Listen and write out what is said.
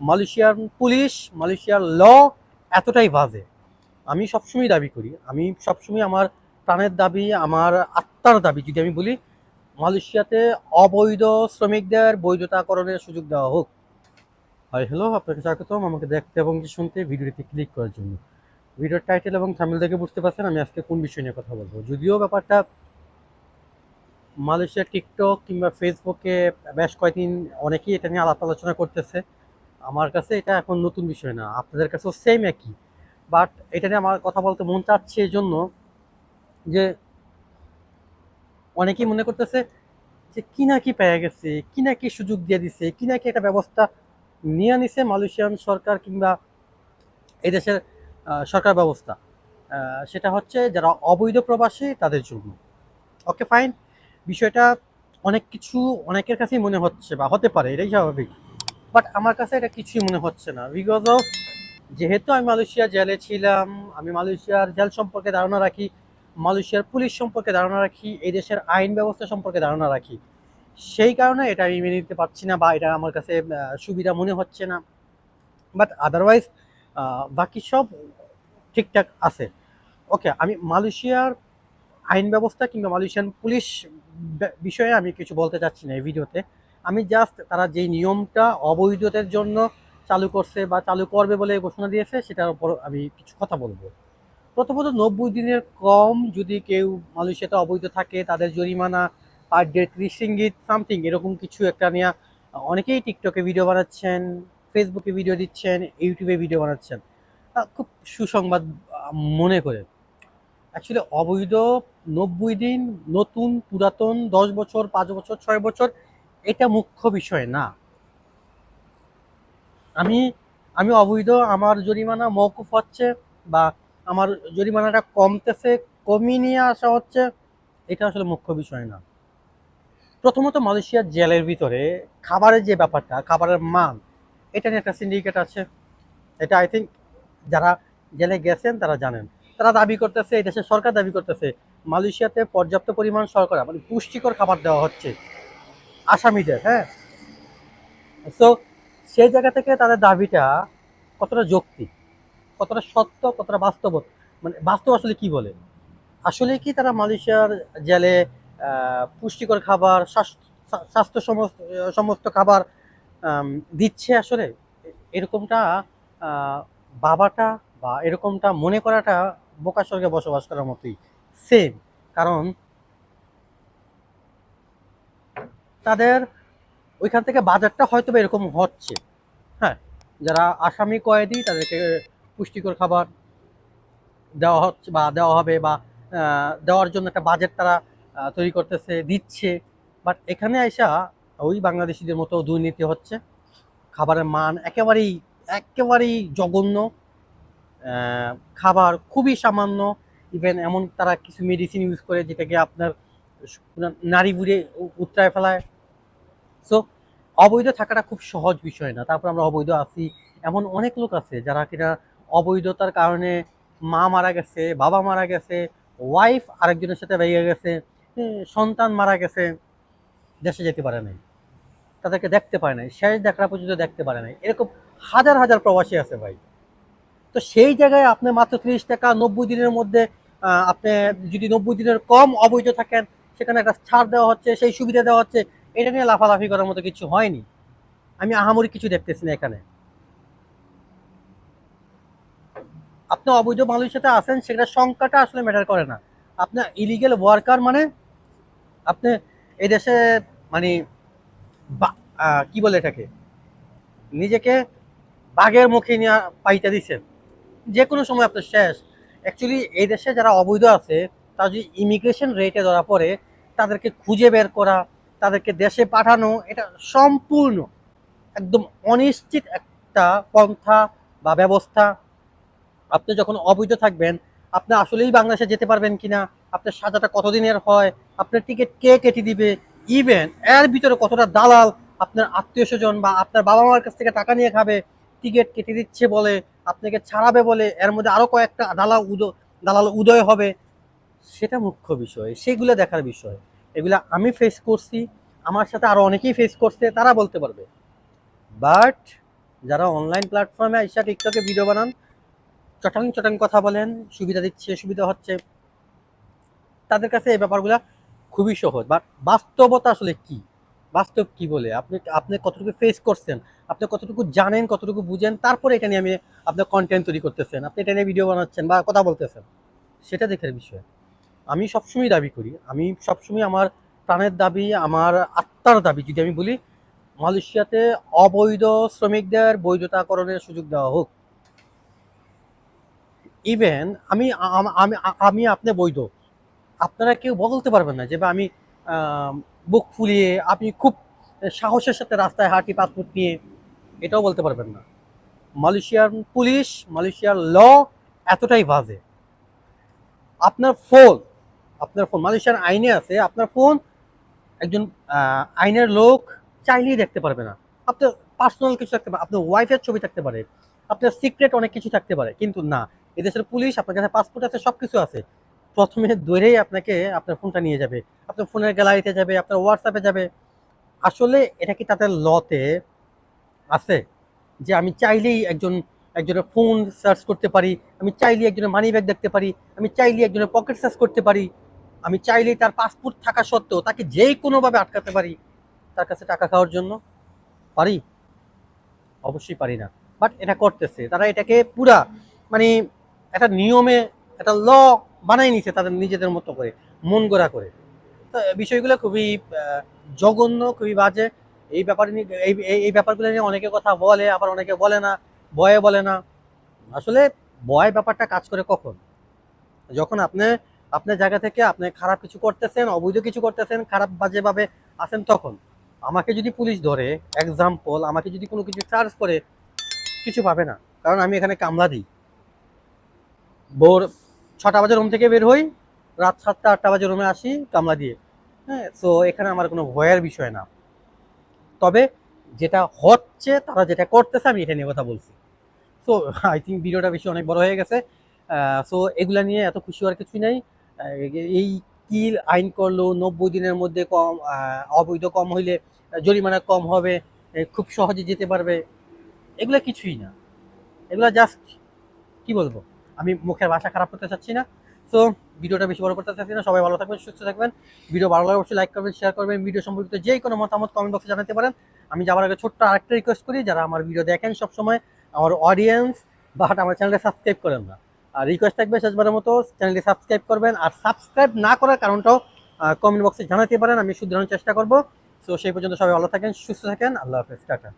মালয়েশিয়ার পুলিশ, মালয়েশিয়ার ল এতটাই বাজে। আমি সবসময় দাবি করি। আমি সবসময় আমার প্রাণের দাবি, আমার আত্মার দাবি। যদি আমি বলি, মালয়েশিয়াতে অবৈধ শ্রমিকদের বৈধতাকরণের সুযোগ দেওয়া হোক। হাই, হ্যালো, আপনাকে স্বাগতম। আমাকে দেখতে এবং শুনতে ভিডিওটিতে ক্লিক করার জন্য। ভিডিওর টাইটেল এবং থামিল দেখে বুঝতে পারছেন আমি আজকে কোন বিষয় নিয়ে কথা বলব। যদিও ব্যাপারটা মালয়েশিয়ার টিকটক কিংবা ফেসবুকে বেশ কয়েকদিন অনেকেই এটা নিয়ে আলাপ আলোচনা করতেছে। আমার কাছে এটা এখন নতুন বিষয় না আপনাদের কাছেও সেম একই। বাট এটা নিয়ে আমার কথা বলতে মন চাচ্ছে এই জন্য যে অনেকেই মনে করতেছে যে কি না কি পেয়ে গেছে কি না কি সুযোগ দিয়ে দিছে কি না কি একটা ব্যবস্থা নিয়ে নিছে মালয়েশিয়ান সরকার কিংবা এদেশের আহ, সরকার ব্যবস্থা। সেটা হচ্ছে যারা অবৈধ প্রবাসী তাদের জন্য। ওকে ফাইন বিষয়টা অনেক কিছু অনেকের কাছেই মনে হচ্ছে বা হতে পারে এটাই স্বাভাবিক। বাট আমার কাছে এটা কিছুই মনে হচ্ছে না। বিকজ অফ যেহেতু আমি মালয়েশিয়া জেলে ছিলাম, আমি মালয়েশিয়ার জেল সম্পর্কে ধারণা রাখি, মালয়েশিয়ার পুলিশ সম্পর্কে ধারণা রাখি, এই দেশের আইন ব্যবস্থা সম্পর্কে ধারণা রাখি। সেই কারণে এটা আমি মেনে নিতে পারছি না বা এটা আমার কাছে সুবিধা মনে হচ্ছে না। বাট আদারওয়াইজ বাকি সব ঠিকঠাক আছে। ওকে আমি মালয়েশিয়ার আইন ব্যবস্থা কিংবা মালয়েশিয়ান পুলিশ বিষয়ে আমি কিছু বলতে চাচ্ছি না এই ভিডিওতে। আমি জাস্ট তারা যেই নিয়মটা অবৈধদের জন্য চালু করছে বা চালু করবে বলে ঘোষণা দিয়েছে, সেটার উপর আমি কিছু কথা বলব। প্রথমত নব্বই দিনের কম যদি কেউ মালয়েশিয়াতে অবৈধ থাকে, তাদের জরিমানা পার ডে ত্রিশ রিঙ্গিত সামথিং এরকম কিছু একটা নিয়ে অনেকেই টিকটকে ভিডিও বানাচ্ছেন ফেসবুকে ভিডিও দিচ্ছেন ইউটিউবে ভিডিও বানাচ্ছেন। খুব সুসংবাদ মনে করে। অ্যাকচুয়ালি অবৈধ নব্বই দিন, নতুন, পুরাতন, দশ বছর, পাঁচ বছর, ছয় বছর এটা মুখ্য বিষয়, না। আমি আমি অবৈধ, আমার জরিমানা মৌকুফ হচ্ছে বা আমার জরিমানাটা কমতেছে, কমিয়ে নিয়ে আসা হচ্ছে, এটা আসলে মুখ্য বিষয় না। প্রথমত মালয়েশিয়ার জেলের ভিতরে খাবারের যে ব্যাপারটা, খাবারের মান, এটা নিয়ে একটা সিন্ডিকেট আছে। এটা আই থিঙ্ক যারা জেলে গেছেন, তারা জানেন। তারা দাবি করতেছে, এই দেশের সরকার দাবি করতেছে, মালয়েশিয়াতে পর্যাপ্ত পরিমাণ শর্করা মানে পুষ্টিকর খাবার দেওয়া হচ্ছে। আসামিদের হ্যাঁ? সো সেই জায়গা থেকে তাদের দাবিটা কতটা যৌক্তিক, কতটা সত্য, কতটা বাস্তব মানে বাস্তব আসলে কি বলে? আসলে কি তারা মালয়েশিয়ার জেলে পুষ্টিকর খাবার, স্বাস্থ্য সমস্ত সমস্ত খাবার দিচ্ছে আসলে? এরকমটা বাবাটা বা এরকমটা মনে করাটা বোকা স্বর্গে বসবাস করার মতোই। সেম কারণ তাদের ওইখান থেকে বাজারটা হয়তো এরকম হচ্ছে। হ্যাঁ যারা আসামি কয়েদি, তাদেরকে পুষ্টিকর খাবার দেওয়া হচ্ছে বা দেওয়া হবে বা দেওয়ার জন্য একটা বাজেট তারা তৈরি করতেছে, দিচ্ছে। বাট এখানে আইসা ওই বাংলাদেশিদের মতো দুর্নীতি হচ্ছে। খাবারের মান একেবারেই একেবারেই জঘন্য। খাবার খুবই সামান্য। ইভেন এমন তারা কিছু মেডিসিন ইউজ করে যেটাকে আপনার নারী বুড়ে উত্তরায় ফেলায়। সো অবৈধ থাকাটা খুব সহজ বিষয় না। তারপর আমরা অবৈধ আছি। এমন অনেক লোক আছে যারা কিনা অবৈধতার কারণে মা মারা গেছে, বাবা মারা গেছে ওয়াইফ আরেকজনের সাথে বেরিয়ে গেছে সন্তান মারা গেছে, দেশে যেতে পারে নাই। তাদেরকে দেখতে পারে নাই, শেষ দেখা পর্যন্ত দেখতে পারে নাই। এরকম হাজার হাজার প্রবাসী আছে ভাই। তো সেই জায়গায় আপনি মাত্র ত্রিশ টাকা নব্বই দিনের মধ্যে আপনি যদি নব্বই দিনের কম অবৈধ থাকেন, সেখানে একটা ছাড় দেওয়া হচ্ছে, সেই সুবিধা দেওয়া হচ্ছে এটা নিয়ে লাফালাফি করার মতো কিছু হয়নি। আমি আহামরি কিছু দেখতেছি না এখানে। আপনি অবৈধ মানুষের সাথে আসেন সেটা সংখ্যাটা আসলে ম্যাটার করে না। আপনার ইলিগেল ওয়ার্কার মানে আপনি এই দেশে মানে কি বলে এটাকে? নিজেকে বাঘের মুখে নিয়ে পাইতে দিচ্ছেন যে কোনো সময় আপনার শেষ। অ্যাকচুয়ালি এই দেশে যারা অবৈধ আছে, তারা যদি ইমিগ্রেশন রেটে ধরা পড়ে, তাদেরকে খুঁজে বের করা তাদেরকে দেশে পাঠানো, এটা সম্পূর্ণ, একদম অনিশ্চিত একটা পন্থা বা ব্যবস্থা। আপনি যখন অবৈধ থাকবেন, আপনি আসলেই বাংলাদেশে যেতে পারবেন কিনা, আপনার সাজাটা কতদিনের হয়, আপনার টিকিট কে কেটে দিবে ইভেন এর ভিতরে কতটা দালাল আপনার আত্মীয় স্বজন বা আপনার বাবা মার কাছ থেকে টাকা নিয়ে খাবে টিকিট কেটে দিচ্ছে বলে, আপনাকে ছাড়াবে বলে, এর মধ্যে আরও কয়েকটা দালাল উদয় দালাল উদয় হবে, সেটা মুখ্য বিষয়, সেগুলো দেখার বিষয়। এগুলা আমি ফেস করছি, আমার সাথে আরও অনেকেই ফেস করছে, তারা বলতে পারবে। বাট যারা অনলাইন প্ল্যাটফর্মে আইসা টিকটকে ভিডিও বানান, চটাং চটাং কথা বলেন, সুবিধা দিচ্ছে, সুবিধা হচ্ছে, তাদের কাছে এই ব্যাপারগুলো খুবই সহজ। বাট বাস্তবতা আসলে কি? বাস্তব কি বলে? আপনি আপনি কতটুকু ফেস করছেন, আপনি কতটুকু জানেন, কতটুকু বুঝেন, তারপরে এটা নিয়ে আমি আপনার কন্টেন্ট তৈরি করতেছেন, আপনি এটা নিয়ে ভিডিও বানাচ্ছেন বা কথা বলতেছেন, সেটা দেখার বিষয়। আমি সবসময় দাবি করি। আমি সবসময় আমার প্রাণের দাবি, আমার আত্মার দাবি। যদি আমি বলি, মালয়েশিয়াতে অবৈধ শ্রমিকদের বৈধতাকরণের সুযোগ দেওয়া হোক। ইভেন আমি আমি আমি আপনি বৈধ। আপনারা কেউ বলতে পারবেন না যে বা আমি বুক ফুলিয়ে আপনি খুব সাহসের সাথে রাস্তায় হাঁটি পাসপোর্ট নিয়ে, এটাও বলতে পারবেন না। মালয়েশিয়ার পুলিশ, মালয়েশিয়ার ল এতটাই বাজে। আপনার ফোন আপনার ফোন মালয়েশিয়ার আইনে আছে, আপনার ফোন একজন আইনের লোক চাইলেই দেখতে পারবে না। আপনার পার্সোনাল কিছু থাকতে পারে, আপনার ওয়াইফের ছবি থাকতে পারে, আপনার সিক্রেট অনেক কিছু থাকতে পারে, কিন্তু না। এদেশের পুলিশ, আপনার কাছে পাসপোর্ট আছে সব কিছু আছে। প্রথমে ধরেই আপনাকে আপনার ফোনটা নিয়ে যাবে। আপনার ফোনের গ্যালারিতে যাবে, আপনার হোয়াটসঅ্যাপে যাবে। আসলে এটা কি তাদের লতে আছে? যে আমি চাইলেই একজন, একজনের ফোন সার্চ করতে পারি, আমি চাইলেই একজনের মানি ব্যাগ দেখতে পারি, আমি চাইলেই একজনের পকেট সার্চ করতে পারি। আমি চাইলেই তার পাসপোর্ট থাকা সত্ত্বেও তাকে যে কোনোভাবে আটকাতে পারি, তার কাছে টাকা খাওয়ার জন্য পারি? অবশ্যই পারি না। বাট এটা করতেছে। তারা এটাকে পুরা মানে একটা নিয়মে, একটা ল বানাই নিছে তাদের নিজেদের মতো করে, মন গড়া করে। তো বিষয়গুলো খুবই জঘন্য, খুবই বাজে। এই ব্যাপারে নিয়ে এই ব্যাপারগুলো নিয়ে অনেকে কথা বলে, আবার অনেকে বলে না, ভয়ে বলে না। আসলে ভয় ব্যাপারটা কাজ করে কখন? যখন আপনি আপনার জায়গা থেকে আপনি খারাপ কিছু করতেছেন, অবৈধ কিছু করতেছেন, খারাপ বাজেভাবে আছেন তখন আমাকে যদি পুলিশ ধরে এক্সাম্পল আমাকে যদি কোনো কিছু চার্জ করে, কিছু পাবে না। কারণ আমি এখানে কামলা দিই। ভোর ছটা বাজে রুম থেকে বের হই, রাত সাতটা আটটা বাজে রুমে আসি কামলা দিয়ে। হ্যাঁ সো এখানে আমার কোনো ভয়ের বিষয় না। তবে যেটা হচ্ছে, তারা যেটা করতেছে, আমি এটা নিয়ে কথা বলছি। সো আই থিঙ্ক ভিডিওটা বেশি অনেক বড় হয়ে গেছে। সো এগুলা নিয়ে এত খুশি হওয়ার কিছুই নাই। এই কি আইন করল? নব্বই দিনের মধ্যে কম অবৈধ কম হইলে জরিমানা কম হবে খুব সহজে যেতে পারবে। এগুলো কিছুই না। এগুলো জাস্ট কি বলব? আমি মুখের ভাষা খারাপ করতে চাচ্ছি না। সো ভিডিওটা বেশি বড় করতে চাচ্ছি না। সবাই ভালো থাকবেন, সুস্থ থাকবেন। ভিডিও ভালো লাগলে অবশ্যই লাইক করবেন শেয়ার করবেন। ভিডিও সম্পর্কিত যে কোনো মতামত কমেন্ট বক্সে জানাতে পারেন। আমি যাওয়ার আগে ছোট্ট আরেকটা রিকোয়েস্ট করি। যারা আমার ভিডিও দেখেন সবসময়, আমার অডিয়েন্স বাট আমার চ্যানেলটা সাবস্ক্রাইব করেন না। আর রিকোয়েস্ট থাকবে শেষবারের মতো চ্যানেলটি সাবস্ক্রাইব করবেন। আর সাবস্ক্রাইব না করার কারণটাও কমেন্ট বক্সে জানাতে পারেন, আমি শুধরানোর চেষ্টা করব। সো সেই পর্যন্ত সবাই ভালো থাকেন, সুস্থ থাকেন, আল্লাহ হাফেজ, টাটা।